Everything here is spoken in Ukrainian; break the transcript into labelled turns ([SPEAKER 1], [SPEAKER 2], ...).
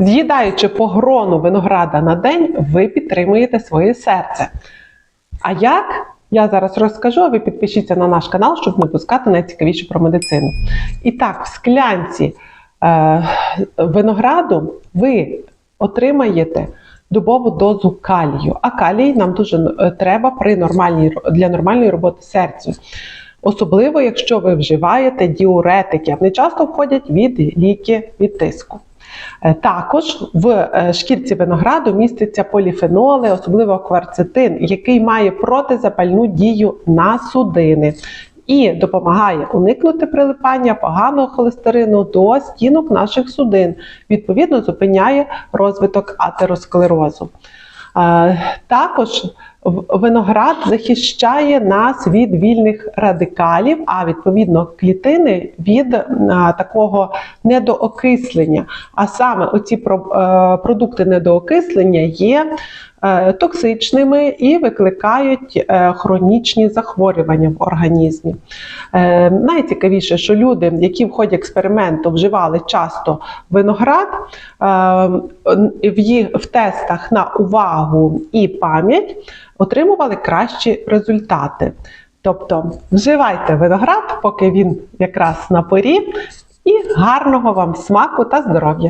[SPEAKER 1] З'їдаючи по грону винограда на день, ви підтримуєте своє серце. А як? Я зараз розкажу, а ви підпишіться на наш канал, щоб не пускати найцікавіше про медицину. І так, в склянці е, винограду ви отримаєте добову дозу калію. А калій нам дуже е, треба при нормальній, для нормальної роботи серця. Особливо, якщо ви вживаєте діуретики, вони часто входять від ліки від тиску. Е, Також в е, шкірці винограду містяться поліфеноли, особливо кварцетин, який має протизапальну дію на судини і допомагає уникнути прилипання поганого холестерину до стінок наших судин. Відповідно, зупиняє розвиток атеросклерозу. Е, Також виноград захищає нас від вільних радикалів, а відповідно клітини від е, такого недоокислення. А саме оці про- е, продукти недоокислення є е, токсичними і викликають е, хронічні захворювання в організмі. Е, Найцікавіше, що люди, які в ході експерименту вживали часто виноград, е, в, їх, в тестах на увагу і пам'ять отримували кращі результати. Тобто вживайте виноград, поки він якраз на порі, і гарного вам смаку та здоров'я!